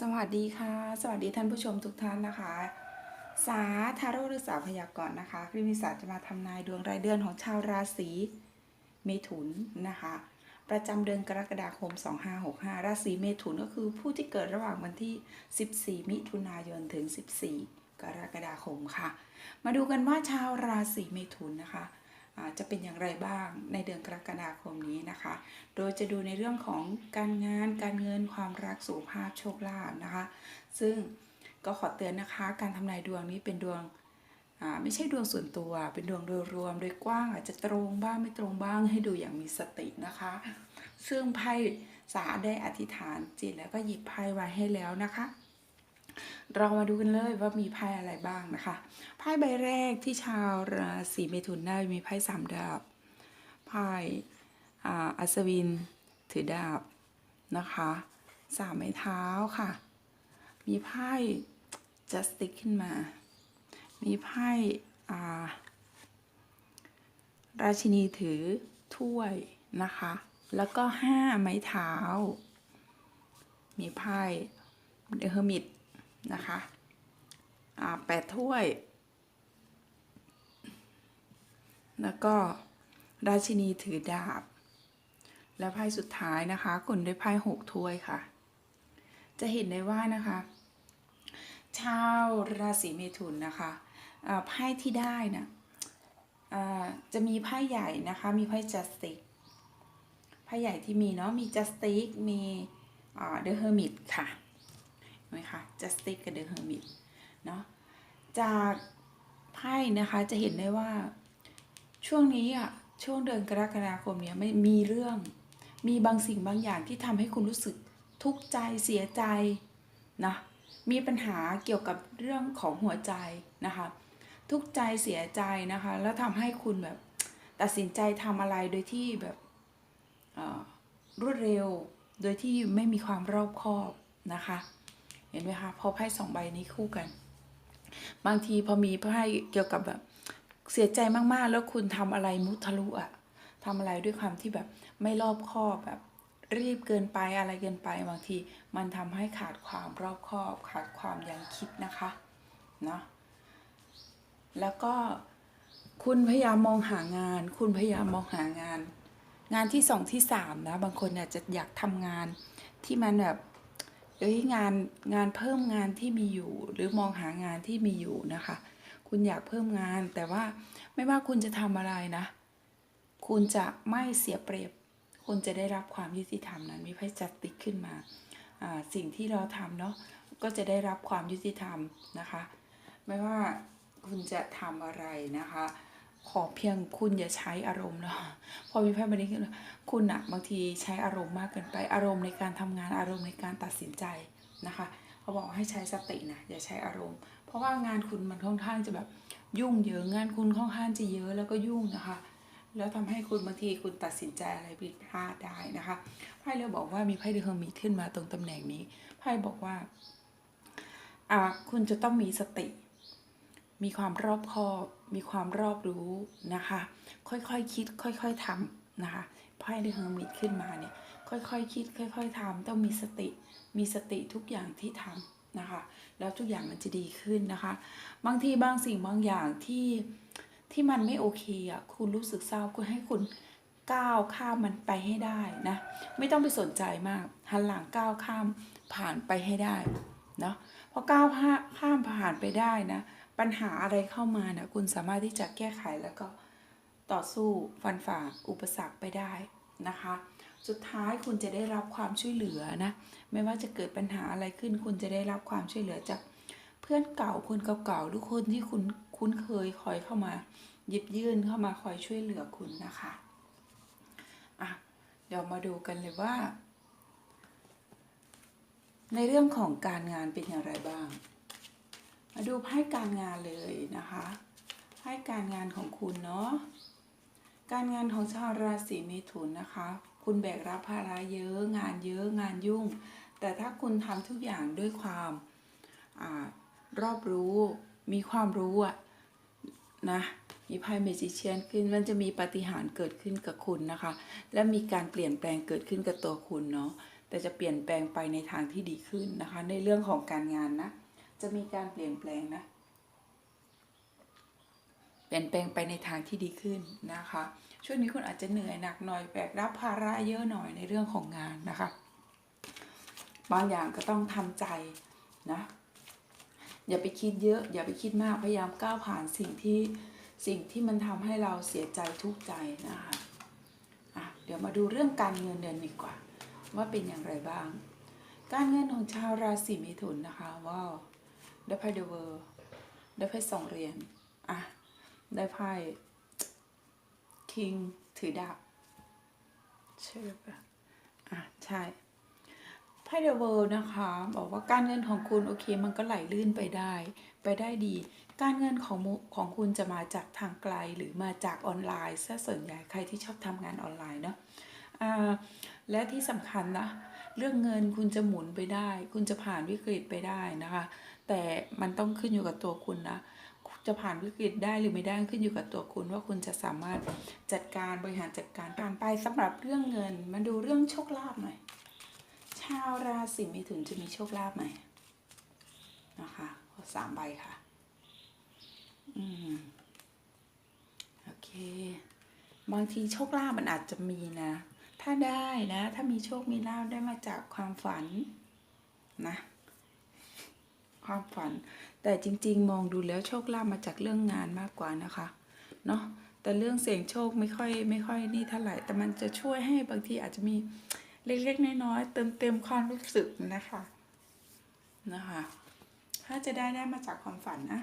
สวัสดีค่ะ สวัสดีท่านผู้ชมทุกท่านนะคะ สาทาโร่หรือสาพยากรณ์นะคะคลิปนิสาจะมาทำนายดวงรายเดือนของชาวราศีเมถุนนะคะ ประจำเดือนกรกฎาคม 2565 ราศีเมถุนก็คือผู้ที่เกิดระหว่างวันที่ 14 มิถุนายนถึง 14 กรกฎาคมค่ะ มาดูกันว่าชาวราศีเมถุนนะคะ จะเป็นอย่างไรบ้างในเดือนกรกฎาคมนี้นะคะ โดยจะดูในเรื่องของการงาน การเงิน ความรัก สุขภาพ โชคลาภนะคะ ซึ่งก็ขอเตือนนะคะ การทำนายดวงนี้เป็นดวงอ่าไม่ใช่ดวงส่วนตัว เป็นดวงโดยรวม โดยกว้างอาจจะตรงบ้างไม่ตรงบ้างให้ดูอย่างมีสตินะคะ ซึ่งไพ่สาได้อธิษฐานจิตแล้วก็หยิบไพ่ไว้ให้แล้วนะคะ เรามาดูกันเลยว่ามีไพ่อะไรบ้างนะคะไพ่ใบแรกที่ชาวราศีเมถุนได้มีไพ่สามดาบไพ่อัศวินถือดาบนะคะสามไม้เท้าค่ะ มีไพ่จัสติกขึ้นมา มีไพ่ราชินีถือถ้วยนะคะ แล้วก็ห้าไม้เท้า มีไพ่เดอะเฮอร์มิต นะคะอ่าแปดถ้วย แล้วก็ราชินีถือดาบ และไพ่สุดท้ายนะคะคนด้วยไพ่หกถ้วยค่ะ จะเห็นได้ว่านะคะ ชาวราศีเมถุนนะคะไพ่ที่ได้นะอ่าจะมีไพ่ใหญ่นะคะ มีไพ่จัสติกไพ่ใหญ่ที่มีเนาะ มีจัสติกมีเดอะเฮอร์มิตค่ะ ไหมคะ Justice กับ The Hermit เนาะจากไพ่นะคะจะเห็นได้ว่าช่วงนี้อะช่วงเดือนกรกฎาคมเนี้ยไม่มีเรื่อง มีบางสิ่งบางอย่างที่ทำให้คุณรู้สึกทุกข์ใจเสียใจนะมีปัญหาเกี่ยวกับเรื่องของหัวใจนะคะ ทุกข์ใจเสียใจนะคะ แล้วทำให้คุณแบบตัดสินใจทำอะไรโดยที่แบบรวดเร็ว โดยที่ไม่มีความรอบคอบนะคะ เห็นไหมคะพอไพ่สองใบนี้คู่กัน บางทีพอมีไพ่เกี่ยวกับแบบเสียใจมากๆ แล้วคุณทำอะไรมุทะลุอะทำอะไรด้วยความที่แบบไม่รอบคอบแบบรีบเกินไปอะไรเกินไปบางที มันทำให้ขาดความรอบคอบขาดความยังคิดนะคะเนาะแล้วก็คุณพยายามมองหางาน คุณพยายามมองหางาน งานที่สองที่สามนะ บางคนอาจจะอยากทำงานที่มันแบบ เอ้ยงานงานเพิ่มงานที่มีอยู่ หรือมองหางานที่มีอยู่นะคะ คุณอยากเพิ่มงานแต่ว่าไม่ว่าคุณจะทำอะไรนะ คุณจะไม่เสียเปรียบ คุณจะได้รับความยุติธรรมนั้นมีไพ่จัดติ๊กขึ้นมาสิ่งที่เราทำเนาะก็จะได้รับความยุติธรรมนะคะ ไม่ว่าคุณจะทำอะไรนะคะ ขอเพียงคุณอย่าใช้อารมณ์เนาะพอมีไพ่ใบนี้ขึ้นคุณอะบางทีใช้อารมณ์มากเกินไปอารมณ์ในการทำงานอารมณ์ในการตัดสินใจนะคะเขาบอกให้ใช้สตินะอย่าใช้อารมณ์ เพราะว่างานคุณมันค่อนข้างจะแบบยุ่งเยอะงานคุณค่อนข้างจะเยอะแล้วก็ยุ่งนะคะ แล้วทำให้คุณบางทีคุณตัดสินใจอะไรผิดพลาดได้นะคะไพ่เลยบอกว่ามีไพ่เดอะเฮอร์มิตขึ้นมาตรงตำแหน่งนี้ไพ่บอกว่าอ่าคุณจะต้องมีสติ มีความรอบคอบ มีความรอบรู้นะคะ ค่อยๆคคิด ค่อย ๆทำนะคะไพ่เดอะเฮอร์มิตขึ้นมาเนี่ยค่อยๆคคิด ค่อย ๆทำต้องมีสติ มีสติทุกอย่างที่ทำนะคะ แล้วทุกอย่างมันจะดีขึ้นนะคะ บางทีบางสิ่งบางอย่างที่ที่มันไม่โอเคอะคุณรู้สึกเศร้าคุณให้คุณก้าวข้ามมันไปให้ได้นะไม่ต้องไปสนใจมากหันหลังก้าวข้ามผ่านไปให้ได้เนาะพอก้าวข้ามผ่านไปได้นะ ปัญหาอะไรเข้ามานะคุณสามารถที่จะแก้ไขแล้วก็ต่อสู้ฟันฝ่าอุปสรรคไปได้นะคะ สุดท้ายคุณจะได้รับความช่วยเหลือนะ ไม่ว่าจะเกิดปัญหาอะไรขึ้น คุณจะได้รับความช่วยเหลือจากเพื่อนเก่าคนเก่าๆหรือคนที่คุณคุ้นเคยคอยเข้ามาหยิบยื่นเข้ามาคอยช่วยเหลือคุณนะคะอะเดี๋ยวมาดูกันเลยว่า ในเรื่องของการงานเป็นอย่างไรบ้าง มาดูไพ่การงานเลยนะคะไพ่การงานของคุณเนาะการงานของชาวราศีเมถุนนะคะ คุณแบกรับภาระเยอะ งานเยอะงานยุ่ง แต่ถ้าคุณทำทุกอย่างด้วยความอรอบรู้มีความรู้อะนะมีไพ่เมจิเชียนขึ้นมันจะมีปาฏิหารย์เกิดขึ้นกับคุณนะคะ และมีการเปลี่ยนแปลงเกิดขึ้นกับตัวคุณเนาะแต่จะเปลี่ยนแปลงไปในทางที่ดีขึ้นนะคะ ในเรื่องของการงานนะ จะมีการเปลี่ยนแปลงนะ เปลี่ยนแปลงไปในทางที่ดีขึ้นนะคะ ช่วงนี้คุณอาจจะเหนื่อยหนักหน่อยแบกรับภาระเยอะหน่อยในเรื่องของงานนะคะ บางอย่างก็ต้องทำใจนะ อย่าไปคิดเยอะ อย่าไปคิดมาก พยายามก้าวผ่านสิ่งที่สิ่งที่มันทำให้เราเสียใจทุกข์ใจนะคะอะเดี๋ยวมาดูเรื่องการเงินเดือนดีกว่า ว่าเป็นอย่างไรบ้าง การเงินของชาวราศีมิถุนนะคะว้าว ได้ไพ่เดอะเวอร์ได้ไพ่สองเหรียญอะได้ไพ่คิงถือดาบใช่ปะอะใช่ไพ่เดอะเวิลด์นะคะ บอกว่าการเงินของคุณโอเคมันก็ไหลลื่นไปได้ ไปได้ดี การเงินของมุของคุณจะมาจากทางไกลหรือมาจากออนไลน์ซะส่วนใหญ่ใครที่ชอบทำงานออนไลน์เนาะอ่าและที่สำคัญนะ เรื่องเงินคุณจะหมุนไปได้ คุณจะผ่านวิกฤตไปได้นะคะ แต่มันต้องขึ้นอยู่กับตัวคุณนะ จะผ่านวิกฤตได้หรือไม่ได้ขึ้นอยู่กับตัวคุณ ว่าคุณจะสามารถจัดการบริหารจัดการผ่านไปสำหรับเรื่องเงิน มาดูเรื่องโชคลาภหน่อย ชาวราศีมิถุนจะมีโชคลาภไหมนะคะสามใบค่ะ อืม โอเค บางทีโชคลาภมันอาจจะมีนะ ถ้าได้นะ ถ้ามีโชคมีลาภได้มาจากความฝันนะ ความฝัน แต่จริง ๆ มองดูแล้วโชคลาภมาจากเรื่องงานมากกว่านะคะเนาะแต่เรื่องเสี่ยงโชคไม่ค่อยไม่ค่อยนี่เท่าไหร่แต่มันจะช่วยให้บางทีอาจจะมีเล็กๆน้อยๆเติมเต็มความรู้สึกนะคะนะคะ ถ้าจะได้ได้มาจากความฝันนะ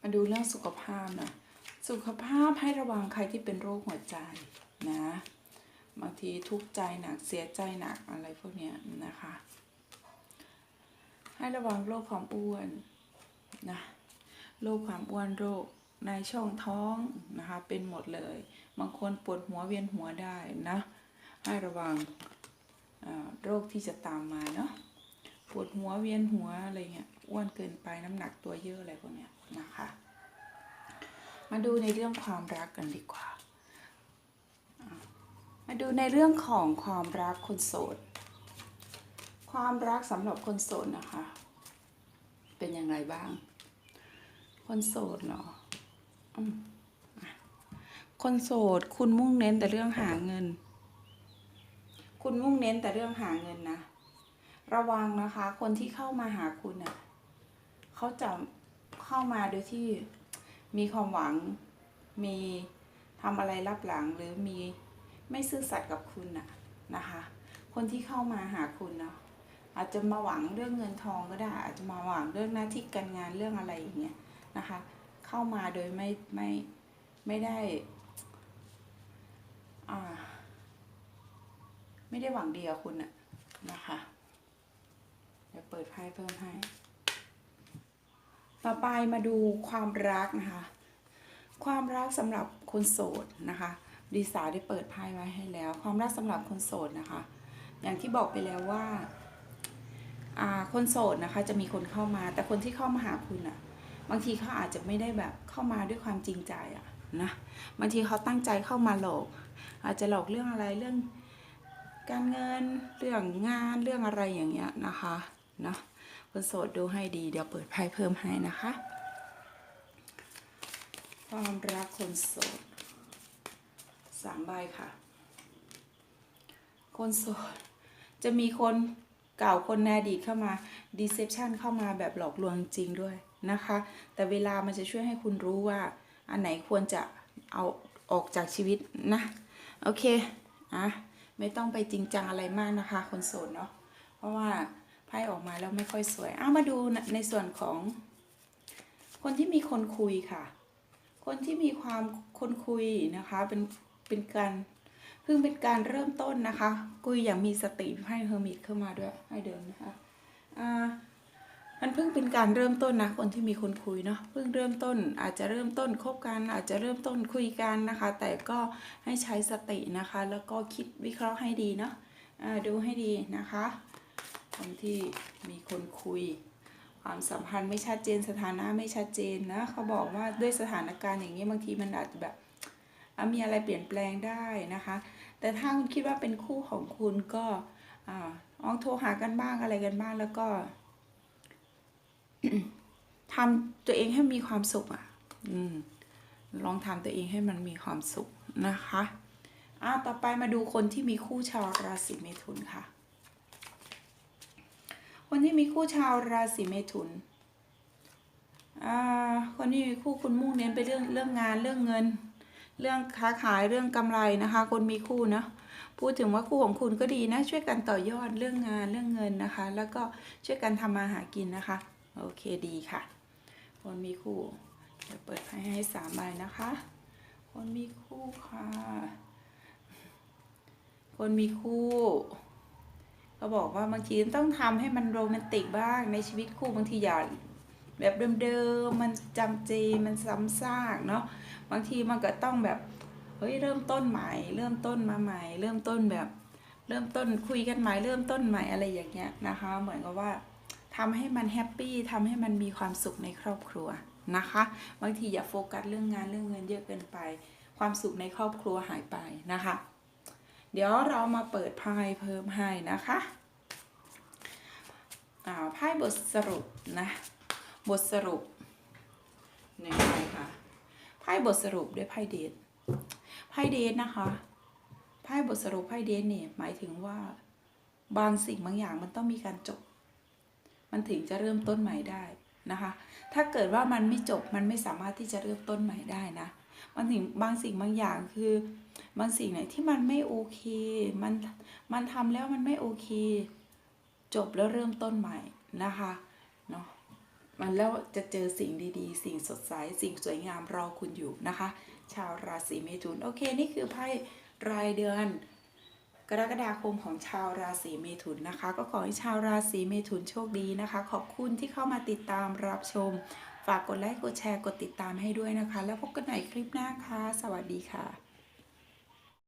มาดูเรื่องสุขภาพหนะสุขภาพให้ระวังใครที่เป็นโรคหัวใจนะ บางทีทุกข์ใจหนักเสียใจหนักอะไรพวกเนี้ยนะคะ ให้ระวังโรคความอ้วนนะโรคความอ้วนโรคในช่องท้องนะคะเป็นหมดเลย บางคนปวดหัวเวียนหัวได้นะให้ระวังโรคที่จะตามมาเนาะปวดหัวเวียนหัวอะไรเงี้ยอ้วนเกินไปน้ำหนักตัวเยอะอะไรพวกเนี้ยนะคะมาดูในเรื่องความรักกันดีกว่า มาดูในเรื่องของความรักคนโสด ความรักสำหรับคนโสดนะคะ เป็นย่างไรบ้าง คนโสดเหรออืมอะคนโสดคุณมุ่งเน้นแต่เรื่องหาเงิน คุณมุ่งเน้นแต่เรื่องหาเงินนะ ระวังนะคะ คนที่เข้ามาหาคุณอะเขาจะเข้ามาโดยที่มีความหวัง มีทำอะไรรับหลังหรือมีไม่ซื่อสัตย์กับคุณน่ะนะคะ คนที่เข้ามาหาคุณเนาะ อาจจะมาหวังเรื่องเงินทองก็ได้ อาจจะมาหวังเรื่องหน้าที่การงานเรื่องอะไรอย่างเงี้ยนะคะ เข้ามาโดยไม่ไม่ไม่ได้อ่าไม่ได้หวังดีกับคุณอะนะคะเดี๋ยวเปิดไพ่เพิ่มให้ ต่อไปมาดูความรักนะคะ ความรักสำหรับคนโสดนะคะดีสาได้เปิดไพ่ไว้ให้แล้ว ความรักสำหรับคนโสดนะคะ อย่างที่บอกไปแล้วว่า คนโสดนะคะจะมีคนเข้ามา แต่คนที่เข้ามาหาคุณอะบางทีเขาอาจจะไม่ได้แบบเข้ามาด้วยความจริงใจอะนะบางทีเขาตั้งใจเข้ามาหลอกอาจจะหลอกเรื่องอะไรเรื่องการเงินเรื่องงานเรื่องอะไรอย่างเงี้ยนะคะเนาะคนโสดดูให้ดีเดี๋ยวเปิดไพ่เพิ่มให้นะคะ ความรักคนโสดสามใบค่ะ คนโสดจะมีคน เก่าคนในอดีตเข้ามา deception เข้ามาแบบหลอกลวงจริงด้วยนะคะ แต่เวลามันจะช่วยให้คุณรู้ว่า อันไหนควรจะเอาออกจากชีวิตนะ โอเคอะไม่ต้องไปจริงจังอะไรมากนะคะ คนโสดเนาะเพราะว่าไพ่ออกมาแล้วไม่ค่อยสวยอ้ามาดูในส่วนของ คนที่มีคนคุยค่ะ คนที่มีความคนคุยนะคะ เป็นเป็นการ เพิ่งเป็นการเริ่มต้นนะคะคุยอย่างมีสติให้เฮอร์มิตเข้ามาด้วยให้เดินนะคะอ่ามันเพิ่งเป็นการเริ่มต้นนะคนที่มีคนคุยเนาะเพิ่งเริ่มต้นอาจจะเริ่มต้นคบกัน อาจจะเริ่มต้นคุยกันนะคะ แต่ก็ให้ใช้สตินะคะ แล้วก็คิดวิเคราะห์ให้ดีเนาะอ่าดูให้ดีนะคะคนที่มีคนคุย ความสัมพันธ์ไม่ชัดเจนสถานะไม่ชัดเจนนะเขาบอกว่าด้วยสถานการณ์อย่างนี้บางทีมันอาจจะแบบ มีอะไรเปลี่ยนแปลงได้นะคะ แต่ถ้าคุณคิดว่าเป็นคู่ของคุณก็อ่าลองโทรหากันบ้างอะไรกันบ้างแล้วก็ทำตัวเองให้มีความสุขอะอลองทำตัวเองให้มันมีความสุขนะคะอ่าต่อไปมาดูคนที่มีคู่ชาวราศีเมถุนค่ะ คนที่มีคู่ชาวราศีเมถุนอ่าคนที่มีคู่คุณมุ่งเน้นไปเรื่องเรื่องงานเรื่องเงิน เรื่องค้าขายเรื่องกำไรนะคะ คนมีคู่นะพูดถึงว่าคู่ของคุณก็ดีนะ ช่วยกันต่อยอดเรื่องงานเรื่องเงินนะคะ แล้วก็ช่วยกันทำมาหากินนะคะ โอเคดีค่ะ คนมีคู่เดี๋ยวเปิดไพ่ให้สามใบนะคะ คนมีคู่ค่ะ คนมีคู่เขาบอกว่าบางทีต้องทำให้มันโรแมนติกบ้างในชีวิตคู่บางทีอย่าแบบเดิมๆมันจำเจมันซ้ำซากเนาะ บางทีมันก็ต้องแบบเฮ้ยเริ่มต้นใหม่ เริ่มต้นมาใหม่ เริ่มต้นแบบ เริ่มต้นคุยกันใหม่เริ่มต้นใหม่อะไรอย่างเงี้ยนะคะ เหมือนกับว่าทำให้มันแฮปปี้ทำให้มันมีความสุขในครอบครัวนะคะบางทีอย่าโฟกัสเรื่องงานเรื่องเงินเยอะเกินไป ความสุขในครอบครัวหายไปนะคะ เดี๋ยวเรามาเปิดไพ่เพิ่มให้นะคะอ่าไพ่บทสรุปนะบทสรุปหนึ่งใบค่ะ ไพ่บทสรุปด้วยไพ่เดทไพ่เดทนะคะไพ่บทสรุปไพ่เดทเนี่ยหมายถึงว่า บางสิ่งบางอย่างมันต้องมีการจบ มันถึงจะเริ่มต้นใหม่ได้นะคะ ถ้าเกิดว่ามันไม่จบมันไม่สามารถที่จะเริ่มต้นใหม่ได้นะมันถึงบางสิ่งบางอย่างคือบางสิ่งไหนที่มันไม่โอเค มันมันทำแล้วมันไม่โอเค จบแล้วเริ่มต้นใหม่นะคะเนาะ มันแล้วจะเจอสิ่งดีๆ สิ่งสดใส สิ่งสวยงามรอคุณอยู่นะคะ ชาวราศีเมถุน โอเค นี่คือไพ่รายเดือน กรกฎาคมของชาวราศีเมถุนนะคะ ก็ขอให้ชาวราศีเมถุนโชคดีนะคะ ขอบคุณที่เข้ามาติดตามรับชม ฝากกดไลค์ กดแชร์ กดติดตามให้ด้วยนะคะ แล้วพบกันใหม่คลิปหน้าค่ะ สวัสดีค่ะ